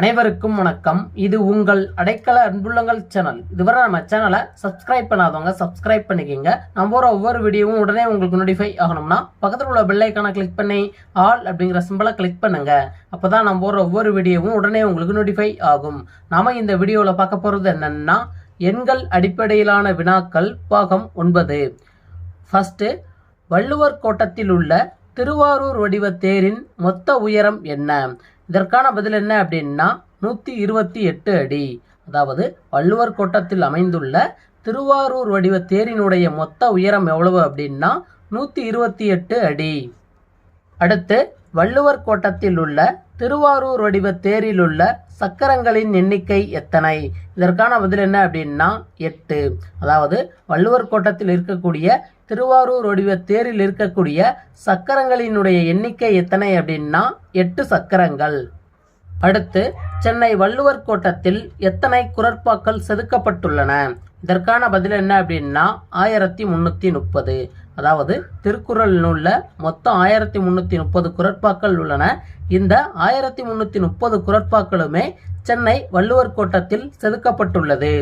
அனைவருக்கும் வணக்கம். இது உங்கள் அடைக்கல அன்புள்ளங்கள் சேனல் இதுவரை நம்ம சேனலை சப்ஸ்கிரைப் பண்ணாதவங்க சப்ஸ்கிரைப் பண்ணிக்கோங்க. நம்ம போகிற ஒவ்வொரு வீடியோவும் உடனே உங்களுக்கு நோட்டிஃபை ஆகணும்னா பக்கத்தில் உள்ள பெல்லைக்கான கிளிக் பண்ணி ஆல் அப்படிங்கிற சிம்பிளை கிளிக் பண்ணுங்க. அப்பதான் நம்ம போகிற ஒவ்வொரு வீடியோவும் உடனே உங்களுக்கு நோட்டிஃபை ஆகும். நாம இந்த வீடியோவில் பார்க்க போகிறது என்னென்னா எண்கள் அடிப்படையிலான வினாக்கள் பாகம் ஒன்பது. ஃபஸ்ட்டு வள்ளுவர் கோட்டத்தில் உள்ள திருவாரூர் வடிவ தேரின் மொத்த உயரம் என்ன? இதற்கான பதில் என்ன அப்படின்னா நூற்றி இருபத்தி எட்டு அடி. அதாவது வள்ளுவர் கோட்டத்தில் அமைந்துள்ள திருவாரூர் வடிவ தேரினுடைய மொத்த உயரம் எவ்வளவு அப்படின்னா நூற்றி இருபத்தி எட்டு அடி. அடுத்து வள்ளுவர் கோட்டத்தில் உள்ள திருவாரூர் வடிவ தேரில் உள்ள சக்கரங்களின் எண்ணிக்கை எத்தனை? இதற்கான பதில் என்ன அப்படின்னா எட்டு. அதாவது வள்ளுவர் கோட்டத்தில் இருக்கக்கூடிய திருவாரூர் வடிவ தேரில் இருக்கக்கூடிய சக்கரங்களினுடைய எண்ணிக்கை எத்தனை அப்படின்னா எட்டு சக்கரங்கள். அடுத்து சென்னை வள்ளுவர் கோட்டத்தில் எத்தனை குரற்பாக்கள் செதுக்கப்பட்டுள்ளன? இதற்கான பதில் என்ன அப்படின்னா ஆயிரத்தி முன்னூற்றி முப்பது. அதாவது திருக்குறள் நூலில் மொத்தம் ஆயிரத்தி முன்னூற்றி முப்பது குரற்பாக்கள் உள்ளன. இந்த ஆயிரத்தி முன்னூற்றி முப்பது குரற்பாக்களுமே சென்னை வள்ளுவர் கோட்டத்தில் செதுக்கப்பட்டுள்ளது.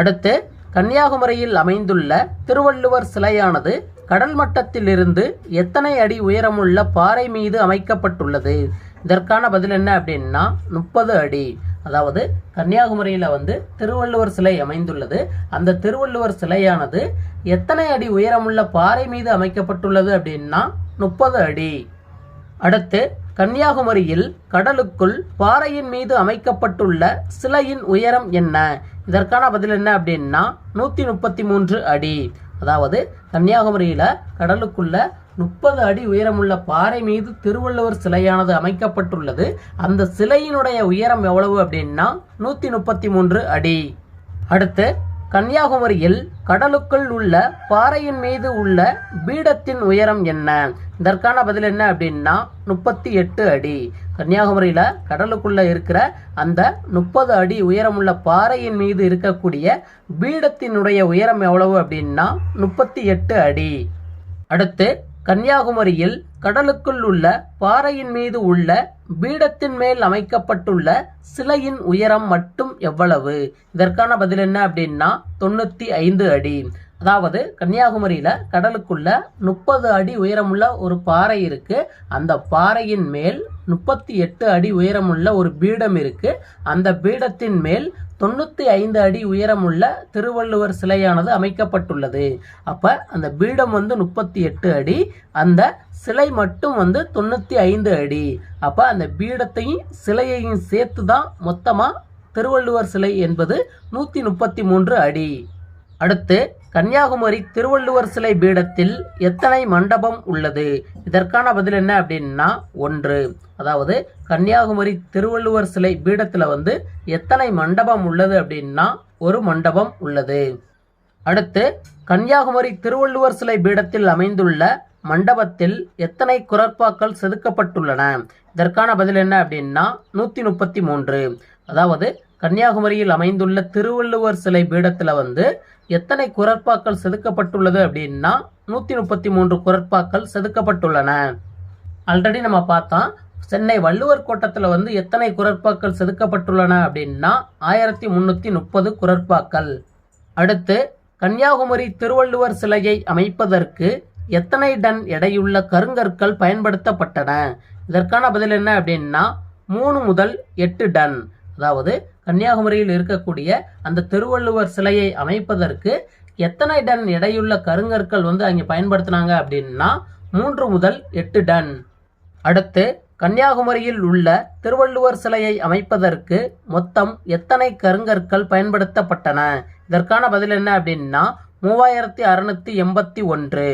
அடுத்து கன்னியாகுமரியில் அமைந்துள்ள திருவள்ளுவர் சிலையானது கடல் மட்டத்திலிருந்து எத்தனை அடி உயரமுள்ள பாறை மீது அமைக்கப்பட்டுள்ளது? இதற்கான பதில் என்ன அப்படின்னா முப்பது அடி. அதாவது கன்னியாகுமரியில் வந்து திருவள்ளுவர் சிலை அமைந்துள்ளது. அந்த திருவள்ளுவர் சிலையானது எத்தனை அடி உயரமுள்ள பாறை மீது அமைக்கப்பட்டுள்ளது அப்படின்னா முப்பது அடி. அடுத்து கன்னியாகுமரியில் கடலுக்குள் பாறையின் மீது அமைக்கப்பட்டுள்ள சிலையின் உயரம் என்ன? இதற்கான பதில் என்ன அப்படின்னா நூற்றி முப்பத்தி மூன்று அடி. அதாவது கன்னியாகுமரியில் கடலுக்குள்ள முப்பது அடி உயரமுள்ள பாறை மீது திருவள்ளுவர் சிலையானது அமைக்கப்பட்டுள்ளது. அந்த சிலையினுடைய உயரம் எவ்வளவு அப்படின்னா நூற்றி முப்பத்தி மூன்று அடி. அடுத்து கன்னியாகுமரியில் கடலுக்குள் உள்ள பாறையின் மீது உள்ள பீடத்தின் உயரம் என்ன? இதற்கான பதில் என்ன அப்படின்னா முப்பத்தி எட்டு அடி. கன்னியாகுமரியில் கடலுக்குள்ள இருக்கிற அந்த முப்பது அடி உயரமுள்ள பாறையின் மீது இருக்கக்கூடிய பீடத்தினுடைய உயரம் எவ்வளவு அப்படின்னா முப்பத்தி எட்டு அடி. அடுத்து கன்னியாகுமரியில் கடலுக்குள் உள்ள பாறையின் மீது உள்ள பீடத்தின் மேல் அமைக்கப்பட்டுள்ள சிலையின் உயரம் மட்டும் எவ்வளவு? இதற்கான பதில் என்ன அப்படின்னா தொண்ணூற்றி ஐந்து அடி. அதாவது கன்னியாகுமரியில் கடலுக்குள்ள முப்பது அடி உயரமுள்ள ஒரு பாறை இருக்கு. அந்த பாறையின் மேல் முப்பத்தி எட்டு அடி உயரமுள்ள ஒரு பீடம் இருக்கு. அந்த பீடத்தின் மேல் தொண்ணூற்றி ஐந்து அடி உயரமுள்ள திருவள்ளுவர் சிலையானது அமைக்கப்பட்டுள்ளது. அப்போ அந்த பீடம் வந்து முப்பத்தி எட்டு அடி அந்த சிலை மட்டும் வந்து தொண்ணூற்றி ஐந்து அடி. அப்போ அந்த பீடத்தையும் சிலையையும் சேர்த்து தான் மொத்தமாக திருவள்ளுவர் சிலை என்பது நூற்றி முப்பத்தி மூன்று அடி. அடுத்து கன்னியாகுமரி திருவள்ளுவர் சிலை பீடத்தில் எத்தனை மண்டபம் உள்ளது? இதற்கான பதில் என்ன அப்படின்னா ஒன்று. அதாவது கன்னியாகுமரி திருவள்ளுவர் சிலை பீடத்தில் வந்து எத்தனை மண்டபம் உள்ளது அப்படின்னா ஒரு மண்டபம் உள்ளது. அடுத்து கன்னியாகுமரி திருவள்ளுவர் சிலை பீடத்தில் அமைந்துள்ள மண்டபத்தில் எத்தனை குரற்பாக்கள் செதுக்கப்பட்டுள்ளன? இதற்கான பதில் என்ன அப்படின்னா நூற்றி முப்பத்தி மூன்று. அதாவது கன்னியாகுமரியில் அமைந்துள்ள திருவள்ளுவர் சிலை பீடத்தில் வந்து எத்தனை குரற்பாக்கள் செதுக்கப்பட்டுள்ளது அப்படின்னா நூற்றி முப்பத்தி மூன்று குரற்பாக்கள் செதுக்கப்பட்டுள்ளன. ஆல்ரெடி நம்ம பார்த்தோம் சென்னை வள்ளுவர் கோட்டத்தில் வந்து எத்தனை குரற்பாக்கள் செதுக்கப்பட்டுள்ளன அப்படின்னா ஆயிரத்தி முந்நூற்றி முப்பது குரற்பாக்கள். அடுத்து கன்னியாகுமரி திருவள்ளுவர் சிலையை அமைப்பதற்கு எத்தனை டன் எடையுள்ள கருங்கற்கள் பயன்படுத்தப்பட்டன? இதற்கான பதில் என்ன அப்படின்னா மூணு முதல் எட்டு டன். அதாவது கன்னியாகுமரியில் இருக்கக்கூடிய அந்த திருவள்ளுவர் சிலையை அமைப்பதற்கு எத்தனை டன் எடையுள்ள கருங்கற்கள் வந்து அங்கே பயன்படுத்தினாங்க அப்படின்னா மூன்று முதல் எட்டு டன். அடுத்து கன்னியாகுமரியில் உள்ள திருவள்ளுவர் சிலையை அமைப்பதற்கு மொத்தம் எத்தனை கருங்கற்கள் பயன்படுத்தப்பட்டன? இதற்கான பதில் என்ன அப்படின்னா மூவாயிரத்தி அறுநூத்தி எண்பத்தி ஒன்று.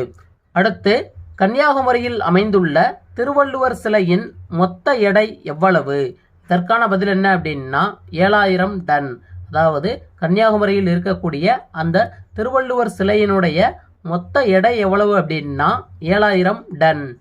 அடுத்து கன்னியாகுமரியில் அமைந்துள்ள திருவள்ளுவர் சிலையின் மொத்த எடை எவ்வளவு? இதற்கான பதில் என்ன அப்படின்னா ஏழாயிரம் டன். அதாவது கன்னியாகுமரியில் இருக்கக்கூடிய அந்த திருவள்ளுவர் சிலையினுடைய மொத்த எடை எவ்வளவு அப்படின்னா ஏழாயிரம் டன்.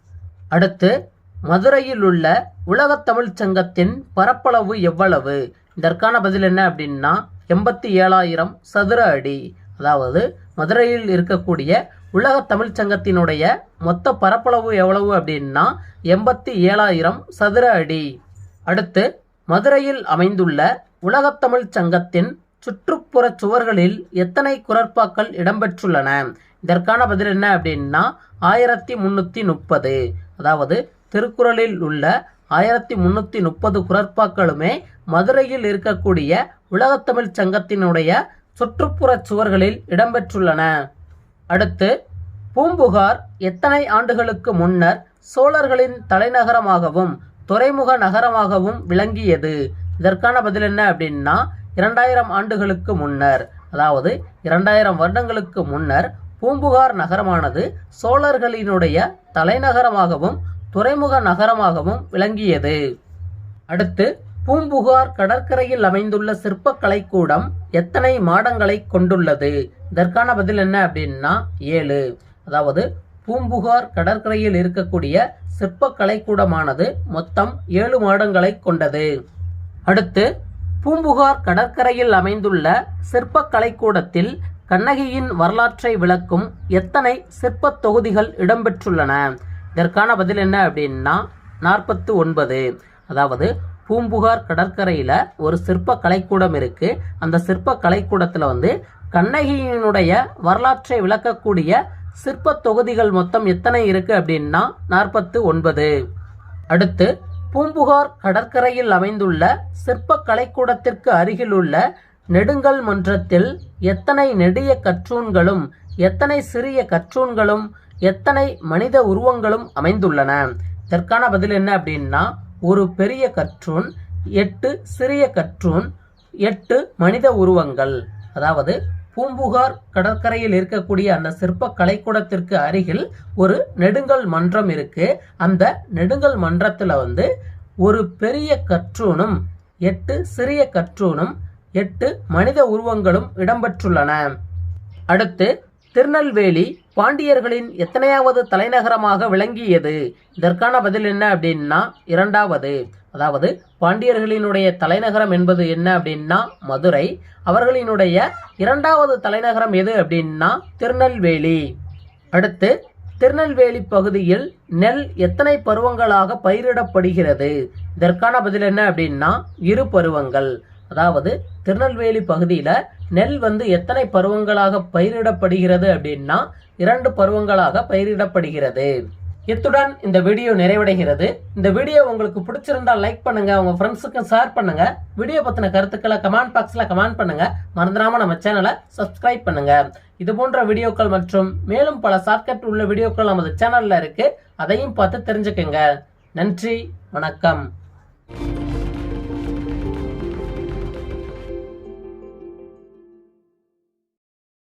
அடுத்து மதுரையில் உள்ள உலகத் தமிழ்ச் சங்கத்தின் பரப்பளவு எவ்வளவு? இதற்கான பதில் என்ன அப்படின்னா எண்பத்தி ஏழாயிரம் சதுர அடி. அதாவது மதுரையில் இருக்கக்கூடிய உலக தமிழ்ச் சங்கத்தினுடைய மொத்த பரப்பளவு எவ்வளவு அப்படின்னா எண்பத்தி ஏழாயிரம் சதுர அடி. அடுத்து மதுரையில் அமைந்துள்ள உலகத்தமிழ்ச் சங்கத்தின் சுற்றுப்புற சுவர்களில் எத்தனை குரற்பாக்கள் இடம்பெற்றுள்ளன? இதற்கான பதில் என்ன அப்படின்னா ஆயிரத்தி முன்னூற்றி முப்பது. அதாவது திருக்குறளில் உள்ள ஆயிரத்தி முன்னூற்றி முப்பது குரற்பாக்களுமே மதுரையில் இருக்கக்கூடிய உலகத்தமிழ்ச் சங்கத்தினுடைய சுற்றுப்புற சுவர்களில் இடம்பெற்றுள்ளன. அடுத்து பூம்புகார் எத்தனை ஆண்டுகளுக்கு முன்னர் சோழர்களின் தலைநகரமாகவும் துறைமுக நகரமாகவும் விளங்கியது. இதற்கான பதில் என்ன அப்படின்னா இரண்டாயிரம் ஆண்டுகளுக்கு முன்னர் அதாவது இரண்டாயிரம் வருடங்களுக்கு முன்னர் பூம்புகார் நகரமானது சோழர்களினுடைய தலைநகரமாகவும் துறைமுக நகரமாகவும் விளங்கியது. அடுத்து பூம்புகார் கடற்கரையில் அமைந்துள்ள சிற்பக்கலை கூடம் எத்தனை மாடங்களை கொண்டுள்ளது? இதற்கான பதில் என்ன அப்படின்னா ஏழு. அதாவது பூம்புகார் கடற்கரையில் இருக்கக்கூடிய சிற்பக் கலைக்கூடமானது மொத்தம் ஏழு மாடங்களை கொண்டது. அடுத்து பூம்புகார் கடற்கரையில் அமைந்துள்ள சிற்பக் கலைக்கூடத்தில் கண்ணகியின் வரலாற்றை விளக்கும் எத்தனை சிற்பத் தொகுதிகள் இடம்பெற்றுள்ளன? இதற்கான பதில் என்ன அப்படின்னா நாற்பத்து ஒன்பது அதாவது பூம்புகார் கடற்கரையில் ஒரு சிற்ப கலைக்கூடம் இருக்கு. அந்த சிற்ப கலைக்கூடத்தில் வந்து கண்ணகியினுடைய வரலாற்றை விளக்கக்கூடிய சிற்ப தொகுதிகள் மொத்தம் எத்தனை இருக்குது அப்படின்னா நாற்பத்து ஒன்பது. அடுத்து பூம்புகார் கடற்கரையில் அமைந்துள்ள சிற்ப கலைக்கூடத்திற்கு அருகிலுள்ள நெடுங்கல் மன்றத்தில் எத்தனை நெடிய கற்றூன்களும் எத்தனை சிறிய கற்றூன்களும் எத்தனை மனித உருவங்களும் அமைந்துள்ளன? இதற்கான பதில் என்ன அப்படின்னா ஒரு பெரிய கற்றூன் எட்டு சிறிய கற்றூன் எட்டு மனித உருவங்கள். அதாவது பூம்புகார் கடற்கரையில் இருக்கக்கூடிய அந்த சிற்ப கலைக்கூடத்திற்கு அருகில் ஒரு நெடுங்கல் மன்றம் இருக்கு. அந்த நெடுங்கல் மன்றத்தில் வந்து ஒரு பெரிய கற்றூனும் எட்டு சிறிய கற்றூனும் எட்டு மனித உருவங்களும் இடம்பெற்றுள்ளன. அடுத்து திருநெல்வேலி பாண்டியர்களின் எத்தனையாவது தலைநகரமாக விளங்கியது? இதற்கான பதில் என்ன அப்படின்னா இரண்டாவது. அதாவது பாண்டியர்களினுடைய தலைநகரம் என்பது என்ன அப்படின்னா மதுரை. அவர்களினுடைய இரண்டாவது தலைநகரம் எது அப்படின்னா திருநெல்வேலி. அடுத்து திருநெல்வேலி பகுதியில் நெல் எத்தனை பருவங்களாக பயிரிடப்படுகிறது? இதற்கான பதில் என்ன அப்படின்னா இரு பருவங்கள். அதாவது திருநெல்வேலி பகுதியில் நெல் வந்து எத்தனை பருவங்களாக பயிரிடப்படுகிறது அப்படின்னா இரண்டு பருவங்களாக பயிரிடப்படுகிறது. இத்துடன் இந்த வீடியோ நிறைவடைகிறது. இந்த வீடியோ உங்களுக்கு பிடிச்சிருந்தா லைக் பண்ணுங்க உங்க ஃப்ரெண்ட்ஸுக்கும் ஷேர் பண்ணுங்க. வீடியோ பத்தின கருத்துக்களை கமெண்ட் பாக்ஸ்ல கமெண்ட் பண்ணுங்க. மறந்துடாம நம்ம சேனலை சப்ஸ்கிரைப் பண்ணுங்க. இது போன்ற வீடியோக்கள் மற்றும் மேலும் பல ஷார்ட்கட் உள்ள வீடியோக்கள் நமது சேனல்ல இருக்கு. அதையும் பார்த்து தெரிஞ்சுக்கங்க. நன்றி வணக்கம்.